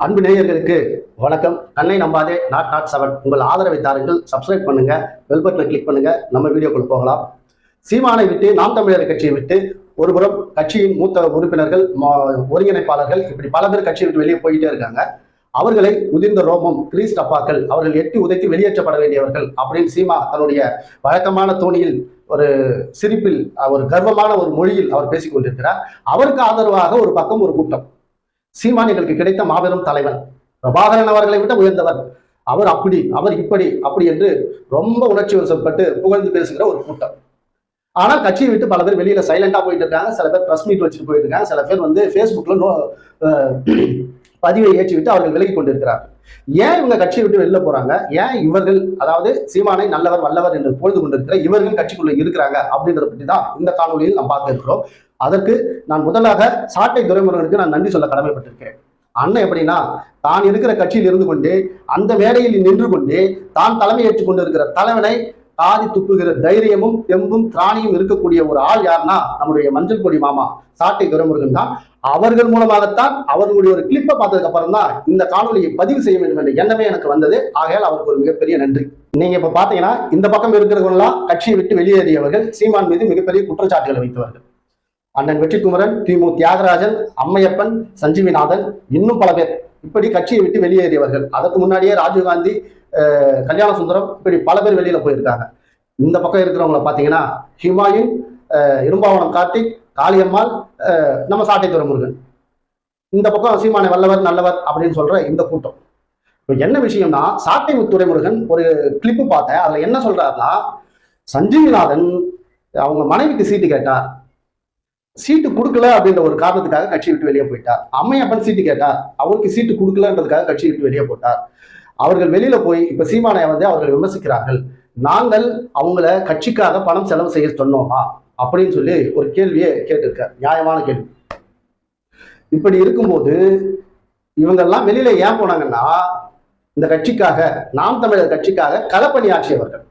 அன்பு நேயர்களுக்கு வணக்கம். கண்ணை நம்பாதே நாட் நாட் செவன் உங்கள் ஆதரவை தாருங்கள். சப்ஸ்கிரைப் பண்ணுங்க. பெல் பட்டனை கிளிக் பண்ணுங்க. நம்ம வீடியோக்குள் போகலாம். சீமானை விட்டு நாம் தமிழர் கட்சியை விட்டு ஒருபுறம் கட்சியின் மூத்த உறுப்பினர்கள் மா- ஒருங்கிணைப்பாளர்கள் இப்படி பல பேர் கட்சியை விட்டு வெளியே போயிட்டே இருக்காங்க. அவர்களை உதிர்ந்த ரோமம் கிரீஸ் டப்பாக்கள் அவர்கள் எட்டி உதைத்து வெளியேற்றப்பட வேண்டியவர்கள் அப்படின்னு சீமா தன்னுடைய வழக்கமான தோணியில் ஒரு சிரிப்பில் ஒரு கர்வமான ஒரு மொழியில் அவர் பேசிக் கொண்டிருக்கிறார். அவருக்கு ஆதரவாக ஒரு பக்கம் ஒரு கூட்டம். சீமான் எங்களுக்கு கிடைத்த மாபெரும் தலைவன். பிரபாகரன் அவர்களை விட உயர்ந்தவர். அவர் அப்படி அவர் இப்படி அப்படி என்று ரொம்ப உணர்ச்சி வசப்பட்டு புகழ்ந்து பேசுகிற ஒரு கூட்டம். ஆனால் கட்சியை விட்டு பல பேர் வெளியில சைலண்டா போயிட்டு இருக்காங்க. சில பேர் பிரஸ் மீட் வச்சுட்டு போயிட்டு இருக்காங்க. சில பேர் வந்து ஃபேஸ்புக்ல நோ அஹ் பதிவை ஏற்றி விட்டு அவர்கள் விலகி கொண்டிருக்கிறார் ஏன் இவங்க கட்சியை விட்டு வெளில போறாங்க? ஏன் இவர்கள் அதாவது சீமானை நல்லவர் வல்லவர் என்று பொழுது கொண்டிருக்கிற இவர்கள் கட்சிக்குள்ள இருக்கிறாங்க அப்படின்றத பற்றி தான் இந்த காணொலியில் நாம் பார்க்க இருக்கிறோம். அதற்கு நான் முதலாக சாட்டை துரைமுருகனுக்கு நான் நன்றி சொல்ல கடமைப்பட்டிருக்கேன் அண்ணன் எப்படின்னா தான் இருக்கிற கட்சியில் இருந்து கொண்டு அந்த மேடையில் நின்று கொண்டு தான் தலைமை கொண்டிருக்கிற இருக்கிற தலைவனை தாதி துப்புகிற தைரியமும் தெம்பும் திராணியும் இருக்கக்கூடிய ஒரு ஆள் யாருன்னா நம்முடைய மஞ்சள் கொடி மாமா சாட்டை துரைமுருகன் தான். அவர்கள் மூலமாகத்தான் அவர்களுடைய ஒரு கிளிப்பை பார்த்ததுக்கு அப்புறம் தான் இந்த காணொலியை பதிவு செய்ய வேண்டும் என்ற எண்ணமே எனக்கு வந்தது. ஆகையால் அவருக்கு ஒரு மிகப்பெரிய நன்றி. நீங்க இப்ப பாத்தீங்கன்னா இந்த பக்கம் இருக்கிறவங்கலாம் கட்சியை விட்டு வெளியேறியவர்கள் சீமான் மீது மிகப்பெரிய குற்றச்சாட்டுகளை வைத்தவர்கள். அண்ணன் வெற்றிக்குமரன் திமு தியாகராஜன் அம்மையப்பன் சஞ்சீவிநாதன் இன்னும் பல பேர். இப்படி கட்சியை விட்டு வெளியேறியவர்கள். அதற்கு முன்னாடியே ராஜீவ்காந்தி கல்யாண சுந்தரம் இப்படி பல பேர் வெளியில போயிருக்காங்க. இந்த பக்கம் இருக்கிறவங்கள பார்த்தீங்கன்னா ஹிமாயின் இரும்பாவனம் கார்த்திக் காளியம்மாள் நம்ம சாட்டை துறைமுருகன் இந்த பக்கம் சீமானை வல்லவர் நல்லவர் அப்படின்னு சொல்ற இந்த கூட்டம். இப்போ என்ன விஷயம்னா சாட்டை துறைமுருகன் ஒரு கிளிப்பு பார்த்தேன். அதுல என்ன சொல்றாருன்னா சஞ்சீவிநாதன் அவங்க மனைவிக்கு சீட்டு கேட்டார். சீட்டு கொடுக்கல அப்படின்ற ஒரு காரணத்துக்காக கட்சி விட்டு வெளியே போயிட்டார். அம்மையப்பன் சீட்டு கேட்டார். அவருக்கு சீட்டு கொடுக்கலன்றதுக்காக கட்சி விட்டு வெளியே போட்டார். அவர்கள் வெளியில போய் இப்ப சீமானை வந்து அவர்கள் விமர்சிக்கிறார்கள். நாங்கள் அவங்கள கட்சிக்காக பணம் செலவு செய்ய சொன்னோமா? அப்படின்னு சொல்லி ஒரு கேள்வியை கேட்டிருக்கார். நியாயமான கேள்வி. இப்படி இருக்கும்போது இவங்கெல்லாம் வெளியில ஏன் போனாங்கன்னா இந்த கட்சிக்காக நாம் தமிழர் கட்சிக்காக களப்பணியாற்றியவர்கள்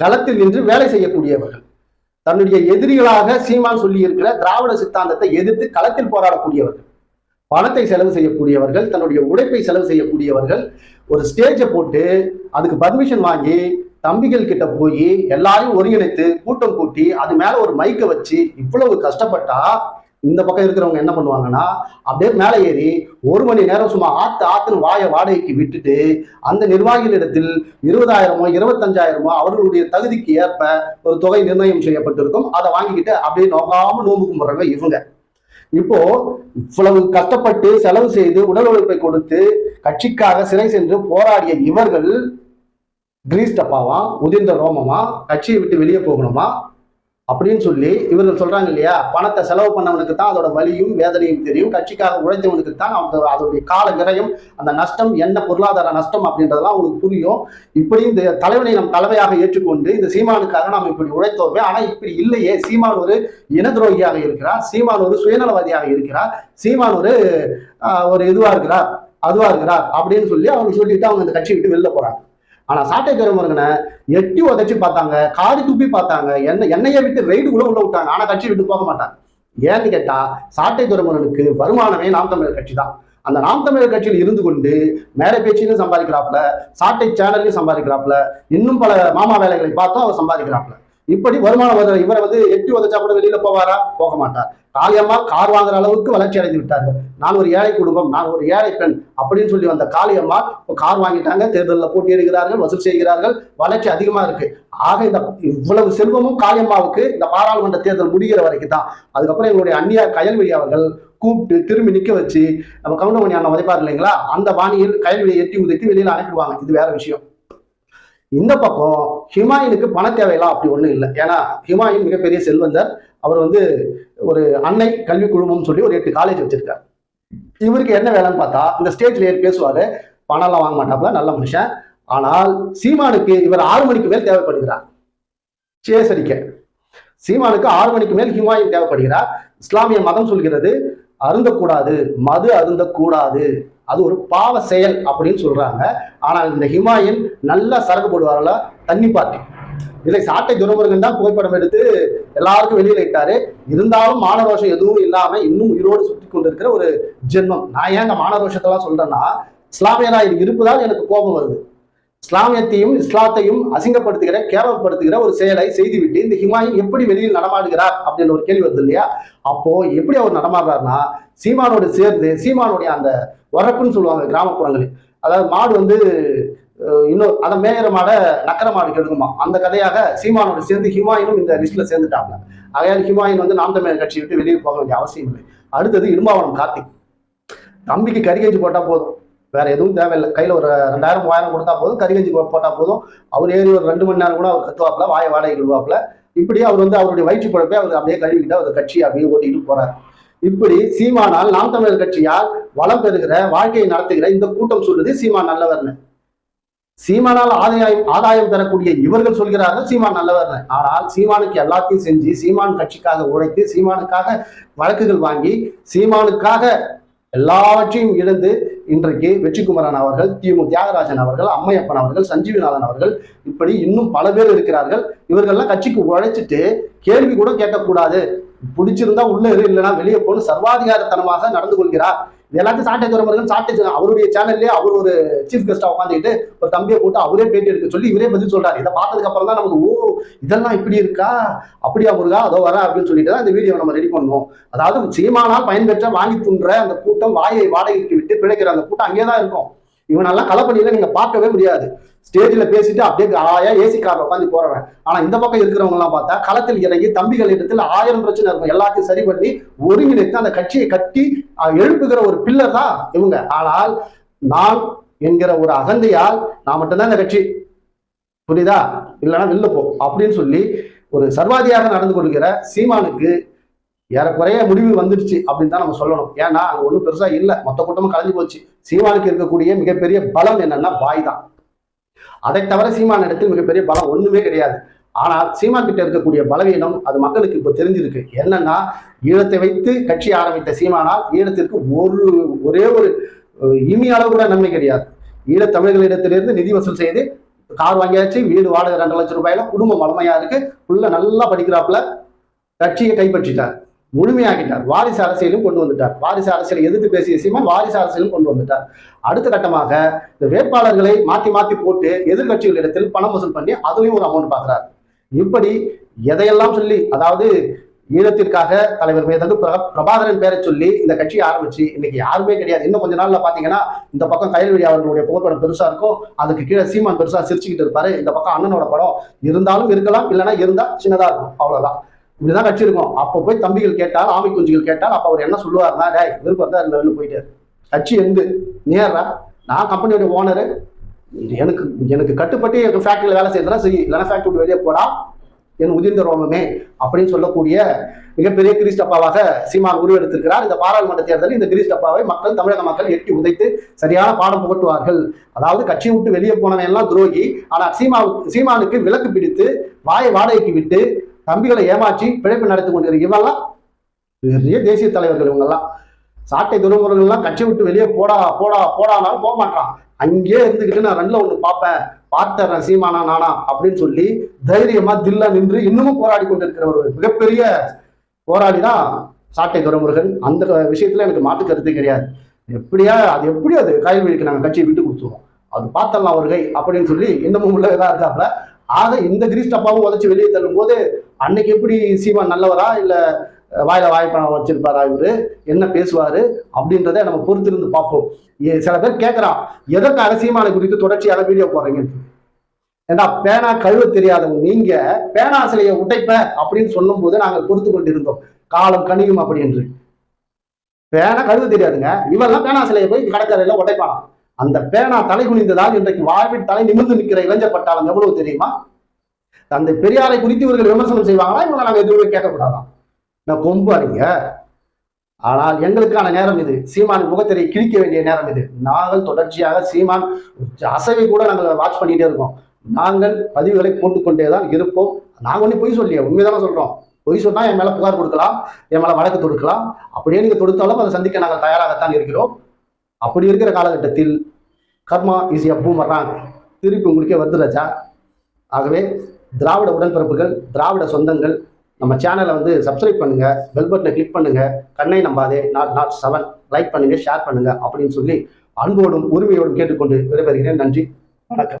களத்தில் நின்று வேலை செய்யக்கூடியவர்கள். தன்னுடைய எதிரிகளாக சீமான் சொல்லி இருக்கிற திராவிட சித்தாந்தத்தை எதிர்த்து களத்தில் போராடக்கூடியவர்கள். பணத்தை செலவு செய்யக்கூடியவர்கள் தன்னுடைய உழைப்பை செலவு செய்யக்கூடியவர்கள் ஒரு ஸ்டேஜை போட்டு அதுக்கு பர்மிஷன் வாங்கி தம்பிகள் கிட்ட போய் எல்லாரையும் ஒருங்கிணைத்து கூட்டம் கூட்டி அது மேல ஒரு மைக்கை வச்சு இவ்வளவு கஷ்டப்பட்டா இந்த பக்கம் இருக்கிறவங்க என்ன பண்ணுவாங்கன்னா அப்படியே மேலே ஏறி ஒரு மணி நேரம் சும்மா ஆத்து ஆத்துன்னு வாய வாடகைக்கு விட்டுட்டு அந்த நிர்வாகிகளிடத்தில் இருபதாயிரமோ இருபத்தஞ்சாயிரமோ அவர்களுடைய தகுதிக்கு ஏற்ப ஒரு தொகை நிர்ணயம் செய்யப்பட்டிருக்கும். அதை வாங்கிக்கிட்டு அப்படியே நோக்காம நோம்பு கும்பிட்றாங்க இவங்க. இப்போ இவ்வளவு கஷ்டப்பட்டு செலவு செய்து உடல் உழைப்பை கொடுத்து கட்சிக்காக சிறை சென்று போராடிய இவர்கள் கிரீஸ் டப்பாவா உதிர்ந்த ரோமமா கட்சியை விட்டு வெளியே போகணுமா? அப்படின்னு சொல்லி இவர்கள் சொல்றாங்க இல்லையா? பணத்தை செலவு பண்ணவனுக்கு தான் அதோட வலியும் வேதனையும் தெரியும். கட்சிக்காக உழைத்தவனுக்கு தான் அந்த அதோடைய கால விரயம் அந்த நஷ்டம் என்ன பொருளாதார நஷ்டம் அப்படின்றதெல்லாம் அவங்களுக்கு புரியும். இப்படி இந்த தலைவனை நம் தலைமையாக ஏற்றுக்கொண்டு இந்த சீமானுக்காக நாம் இப்படி உழைத்தோமே. ஆனா இப்படி இல்லையே. சீமான் ஒரு இன துரோகியாக இருக்கிறார். சீமான் ஒரு சுயநலவாதியாக இருக்கிறார். சீமான் ஒரு ஒரு இதுவா இருக்கிறார் அதுவா இருக்கிறார் அப்படின்னு சொல்லி அவங்க சொல்லிட்டு அவங்க இந்த கட்சி விட்டு வெளில போறாங்க. ஆனா சாட்டை பெருமருங்கனை எட்டி உதச்சி பார்த்தாங்க காரி துப்பி பார்த்தாங்க என்ன என்னைய விட்டு ரைடுக்குள்ள உள்ள விட்டாங்க. ஆனா கட்சி விட்டு போக மாட்டாங்க. ஏன்னு கேட்டா சாட்டை துறைமுருகனுக்கு வருமானமே நாம் தமிழர் கட்சி தான். அந்த நாம் தமிழர் கட்சியில் இருந்து கொண்டு மேடை பேச்சிலும் சம்பாதிக்கிறாப்புல சாட்டை சேனல்லையும் சம்பாதிக்கிறாப்புல இன்னும் பல மாமா வேலைகளை பார்த்தும் அவர் சம்பாதிக்கிறாப்புல. இப்படி வருமானம் வர இவரை வந்து எட்டி உதச்சா கூட வெளியில போவாரா? போக மாட்டார். காளியம்மா கார் வாங்குற அளவுக்கு வளர்ச்சி அடைந்து விட்டார்கள். நான் ஒரு ஏழை குடும்பம் நான் ஒரு ஏழை பெண் அப்படின்னு சொல்லி வந்த காளியம்மா இப்போ கார் வாங்கிட்டாங்க தேர்தலில் போட்டியிடுகிறார்கள் வசூல் செய்கிறார்கள் வளர்ச்சி அதிகமா இருக்கு. ஆக இந்த இவ்வளவு செல்வமும் காளியம்மாவுக்கு இந்த பாராளுமன்ற தேர்தல் முடிகிற வரைக்கும் தான் அதுக்கப்புறம் எங்களுடைய அந்நியா கயல்வெளி அவர்கள் கூப்பிட்டு திரும்பி நிக்க வச்சு நம்ம கவுண்டமணி அண்ணன் உதைப்பார் இல்லைங்களா? அந்த பாணியில் கயல்வெளியை எட்டி உதைத்து வெளியில அனுப்பிடுவாங்க. இது வேற விஷயம். இந்த பக்கம் ஹிமாயினுக்கு பண தேவையெல்லாம் அப்படி ஒன்றும் இல்லை. ஏன்னா ஹிமாயின் மிகப்பெரிய செல்வந்தர் அவர் வந்து ஒரு அன்னை கல்வி குழுமம் சொல்லி ஒரு எட்டு காலேஜ் வச்சிருக்காரு. இவருக்கு என்ன வேலைன்னு பார்த்தா இந்த ஸ்டேஜ்ல ஏறி பேசுவாரு பணம்லாம் வாங்க மாட்டாப்புல நல்ல மனுஷன். ஆனால் சீமானுக்கு இவர் ஆறு மணிக்கு மேல் தேவைப்படுகிறார். சேசரிக்க. சீமானுக்கு ஆறு மணிக்கு மேல் ஹிமாயின் தேவைப்படுகிறார். இஸ்லாமிய மதம் சொல்கிறது அருந்தக்கூடாது மது அருந்தக்கூடாது. அது ஒரு பாவ செயல் அப்படின்னு சொல்றாங்க. ஆனால் இந்த ஹிமாயின் நல்லா சரக்கு போடுவார்களா? தண்ணி பாட்டி. இதை சாட்டை துரமுருகன் தான் புகைப்படம் எடுத்து எல்லாருக்கும் வெளியில இட்டாரு இருந்தாலும் மானரோஷம் எதுவும் இல்லாம இன்னும் உயிரோடு சுற்றி கொண்டிருக்கிற ஒரு ஜென்மம். நான் ஏன் இந்த மானரோஷத்தெல்லாம் சொல்றேன்னா இஸ்லாமியரா இருப்பதால் எனக்கு கோபம் வருது. இஸ்லாமியத்தையும் இஸ்லாத்தையும் அசிங்கப்படுத்துகிற கேவலப்படுத்துகிற ஒரு செயலை செய்துவிட்டு இந்த ஹிமாயின் எப்படி வெளியில் நடமாடுகிறார் அப்படின்னு ஒரு கேள்வி வருது இல்லையா? அப்போ எப்படி அவர் நடமாடுறாருன்னா சீமானோடு சேர்ந்து சீமானுடைய அந்த வரப்புன்னு சொல்லுவாங்க கிராமப்புறங்களில். அதாவது மாடு வந்து இன்னும் அந்த மேயிற மாடை நக்கர மாடு கெடுக்குமா? அந்த கதையாக சீமானோடு சேர்ந்து ஹிமாயினும் இந்த லிஸ்ட்ல சேர்ந்துட்டாங்க ஆகையால் ஹிமாயின் வந்து நாம் தமிழர் கட்சி விட்டு வெளியே போக வேண்டிய அவசியம் இல்லை. அடுத்தது இடும்பாவனம் கார்த்திக். தம்பிக்கு கறிகஞ்சி போட்டா போதும். வேற எதுவும் தேவையில்லை. கையில ஒரு ரெண்டாயிரம் மூவாயிரம் கொடுத்தா போதும். கறிகஞ்சி போட்டா போதும். அவர் ஏறி ஒரு ரெண்டு மணி நேரம் கூட அவர் கத்துவாப்புல வாய வாடகை விடுவாப்புல. இப்படி அவர் வந்து அவருடைய வயிற்று பழப்பை அவர் அப்படியே கழுவிக்கிட்டு அவர் கட்சியை அப்படியே ஓட்டிட்டு போறாரு. இப்படி சீமானால் நாம் தமிழர் கட்சியால் வளம் பெறுகிற வாழ்க்கையை நடத்துகிற இந்த கூட்டம் சொல்றது சீமான் நல்லவர்னு. சீமானால் ஆதாயம் ஆதாயம் பெறக்கூடிய இவர்கள் சொல்கிறார்கள் சீமான் நல்லவர்னு. ஆனால் சீமானுக்கு எல்லாத்தையும் செஞ்சு சீமான் கட்சிக்காக உழைத்து சீமானுக்காக வழக்குகள் வாங்கி சீமானுக்காக எல்லாவற்றையும் இழந்து இன்றைக்கு வெற்றிக்குமரன் அவர்கள் திமு தியாகராஜன் அவர்கள் அம்மையப்பன் அவர்கள் சஞ்சீவிநாதன் அவர்கள் இப்படி இன்னும் பல பேர் இருக்கிறார்கள். இவர்கள்லாம் கட்சிக்கு உழைச்சிட்டு கேள்வி கூட கேட்கக்கூடாது. பிடிச்சிருந்தா உள்ள இரு இல்லைன்னா வெளியே போன்னு சர்வாதிகாரத்தனமாக நடந்து கொள்கிறார். எல்லாத்தையும் சாட்டை துறவர்கள் சாட்டை அவருடைய சேனல்லே அவர் ஒரு சீஃப் கெஸ்டா உட்காந்துக்கிட்டு ஒரு தம்பியை போட்டு அவரே பேட்டி எடுக்க சொல்லி இவரே பதில் சொல்றாரு. இதை பார்த்ததுக்கு அப்புறம் தான் நமக்கு ஓ இதெல்லாம் இப்படி இருக்கா? அப்படியா முருகா? அதோ வர அப்படின்னு சொல்லிட்டு தான் இந்த வீடியோ நம்ம ரெடி பண்ணோம் அதாவது சீமானால் பயன்பெற்ற வாங்கி துன்ற அந்த கூட்டம் வாயை வாடகைக்கு விட்டு பிழைக்கிற அந்த கூட்டம் அங்கேயே தான் இருக்கும். இவனெல்லாம் களப்பணியில நீங்க பார்க்கவே முடியாது. ஸ்டேஜ்ல பேசிட்டு அப்படியே ஆயா ஏசி கார்ல உட்காந்து போறவன். ஆனா இந்த பக்கம் இருக்கிறவங்க எல்லாம் பார்த்தா களத்தில் இறங்கி தம்பிகள் இடத்துல ஆயிரம் பிரச்சனை இருக்கும். எல்லாத்தையும் சரி பண்ணி ஒருங்கிணைத்து அந்த கட்சியை கட்டி எழுப்புகிற ஒரு பில்லர் தான் இவங்க. ஆனால் நான் என்கிற ஒரு அகந்தையால் நான் மட்டும்தான் இந்த கட்சி. புரியுதா? இல்லைன்னா வெளில போ அப்படின்னு சொல்லி ஒரு சர்வாதியாக நடந்து கொள்கிற சீமானுக்கு ஏறக்குறைய முடிவு வந்துடுச்சு அப்படின்னு தான் நம்ம சொல்லணும். ஏன்னா அங்கே ஒன்றும் பெருசாக இல்லை. மொத்த கூட்டமும் கலைஞ்சு போச்சு. சீமானுக்கு இருக்கக்கூடிய மிகப்பெரிய பலம் என்னன்னா வாய் தான். அதை தவிர சீமான இடத்தில் மிகப்பெரிய பலம் ஒன்றுமே கிடையாது. ஆனால் சீமான் கிட்ட இருக்கக்கூடிய பலவீனம் அது மக்களுக்கு இப்போ தெரிஞ்சிருக்கு. என்னன்னா ஈழத்தை வைத்து கட்சி ஆரம்பித்த சீமானால் ஈழத்திற்கு ஒரு ஒரே ஒரு இனி அளவு கூட நன்மை கிடையாது. ஈழத்தமிழர்களிடத்திலிருந்து நிதி வசூல் செய்து கார் வாங்கியாச்சு வீடு வாடகை ரெண்டு லட்சம் ரூபாயில குடும்பம் வளமையா இருக்கு. உள்ள நல்லா படிக்கிறாப்புல. கட்சியை கைப்பற்றிட்டார். முழுமையாக்கிட்டார். வாரிசு அரசியலும் கொண்டு வந்துட்டார். வாரிசு அரசியலை எதிர்த்து பேசிய சீமான் வாரிசு அரசியலும் கொண்டு வந்துட்டார். அடுத்த கட்டமாக இந்த வேட்பாளர்களை மாத்தி மாத்தி போட்டு எதிர்கட்சிகளிடத்தில் பணம் வசூல் பண்ணி அதுலயும் ஒரு அமௌண்ட் பார்க்கிறார் இப்படி எதையெல்லாம் சொல்லி அதாவது ஈழத்திற்காக தலைவர் மேதகு பிரபாகரன் பேரை சொல்லி இந்த கட்சியை ஆரம்பிச்சு இன்னைக்கு யாருமே கிடையாது. இன்னும் கொஞ்ச நாள்ல பாத்தீங்கன்னா இந்த பக்கம் கயல்வெளி அவர்களுடைய புகைப்படம் பெருசா இருக்கும். அதுக்கு கீழே சீமான் பெருசா சிரிச்சுக்கிட்டு இருப்பாரு. இந்த பக்கம் அண்ணனோட படம் இருந்தாலும் இருக்கலாம் இல்லைன்னா இருந்தா சின்னதா இருக்கும். அவ்வளவுதான். இப்படிதான் கட்சி இருக்கும் அப்போ போய் தம்பிகள் கேட்டால் ஆமை குஞ்சுகள் கேட்டால் அப்போ அவர் என்ன சொல்லுவார்னா டே இவருக்கு விருப்பம் தான் வெளில போயிட்டார். கட்சி எந்து நேரா நான் கம்பெனியோட ஓனரு எனக்கு எனக்கு கட்டுப்பட்டு எனக்கு ஃபேக்டரியில் வேலை செய்யறதுனா சரி. இல்லைனா ஃபேக்டரி விட்டு வெளியே போடா. என் உதிர்ந்த ரோமமே. அப்படின்னு சொல்லக்கூடிய மிகப்பெரிய கிறிஸ்டப்பாவாக சீமான் உருவெடுத்திருக்கிறார். இந்த பாராளுமன்ற தேர்தலில் இந்த கிறிஸ்டப்பாவை மக்கள் தமிழக மக்கள் எட்டி உதைத்து சரியான பாடம் புகட்டுவார்கள். அதாவது கட்சியை விட்டு வெளியே போனவன் எல்லாம் துரோகி. ஆனால் சீமா சீமானுக்கு விலக்கு பிடித்து வாயை வாடகைக்கு விட்டு தம்பிகளை ஏமாற்றி பிழைப்பு நடத்தி கொண்டிருக்க இவெல்லாம் பெரிய தேசிய தலைவர்கள் இவங்கெல்லாம். சாட்டை துருமுறைகள்லாம் கட்சி விட்டு வெளியே போடா போடா போடானாலும் போக மாட்டான் அங்கேயே இருந்துக்கிட்டு நான் ரெண்டுல ஒண்ணு பார்ப்பேன். பார்த்தேன் சீமானா நானா அப்படின்னு சொல்லி தைரியமா தில்லா நின்று இன்னமும் போராடி கொண்டிருக்கிற ஒரு மிகப்பெரிய போராடி தான் சாட்டை துறமுருகன். அந்த விஷயத்துல எனக்கு மாற்று கருத்து கிடையாது. எப்படியா அது எப்படி அது கைவிழிக்கு நாங்கள் கட்சியை விட்டு கொடுத்துருவோம்? அது பார்த்தலாம் வருகை அப்படின்னு சொல்லி இன்னமும் உள்ள இதா இருக்காப்ல ஆக இந்த கிரீஸ் டப்பாவும் உதச்சி வெளியே தள்ளும் போது அன்னைக்கு எப்படி சீமா நல்லவரா இல்ல வாயில வாய்ப்பான வச்சிருப்பாரா இவரு? என்ன பேசுவாரு? அப்படின்றத நம்ம பொறுத்திருந்து பார்ப்போம். ஏ- சில பேர் கேட்கறான் எதற்காக சீமானை குறித்து தொடர்ச்சியான வீடியோ போறீங்க ஏண்டா பேனா கழுவ தெரியாதவங்க நீங்க பேனா சிலையை உடைப்ப அப்படின்னு சொல்லும் போது நாங்கள் பொறுத்து கொண்டிருந்தோம். காலம் கணியும் அப்படி என்று. பேனா கழுவ தெரியாதுங்க. இவெல்லாம் பேனா சிலையை போய் கடற்கரையில உடைப்பானாம் அந்த பேனா தலை குனிந்ததால் இன்றைக்கு வாழ்வில் தலை நிமிர்ந்து நிற்கிற இளைஞர் பட்டாளம் எவ்வளவு தெரியுமா? அந்த பெரியாரை குறித்து இவர்கள் விமர்சனம் செய்வாங்களா? இவங்களை நாங்கள் எதுவுமே கேட்கக்கூடாதான். நான் கொம்பு அறிங்க ஆனால் எங்களுக்கான நேரம் இது. சீமான் முகத்திரை கிழிக்க வேண்டிய நேரம் இது. நாங்கள் தொடர்ச்சியாக சீமான் அசைவை கூட நாங்கள் வாட்ச் பண்ணிட்டே இருக்கோம். நாங்கள் பதிவுகளை போட்டுக்கொண்டே தான் இருப்போம். நாங்கள் ஒன்றும் பொய் சொல்லியே உண்மைதானே சொல்கிறோம் பொய் சொன்னால் என் மேலே புகார் கொடுக்கலாம் என் மேலே வழக்கு தொடுக்கலாம். அப்படியே நீங்கள் தொடுத்தாலும் அதை சந்திக்க நாங்கள் தயாராகத்தான் இருக்கிறோம். அப்படி இருக்கிற காலகட்டத்தில் கர்மா இஸ் எ வர்றாங்க திருப்பி உங்களுக்கே வந்து ஆகவே திராவிட உடன்பிறப்புகள் திராவிட சொந்தங்கள் நம்ம சேனலை வந்து சப்ஸ்கிரைப் பண்ணுங்க பெல் பட்டனை கிளிக் பண்ணுங்க கண்ணை நம்பாதே நாட் நாட் செவன் லைக் பண்ணுங்க ஷேர் பண்ணுங்க அப்படின்னு சொல்லி அன்போடும் உரிமையோடும் கேட்டுக்கொண்டு விடைபெறுகிறேன். நன்றி வணக்கம்.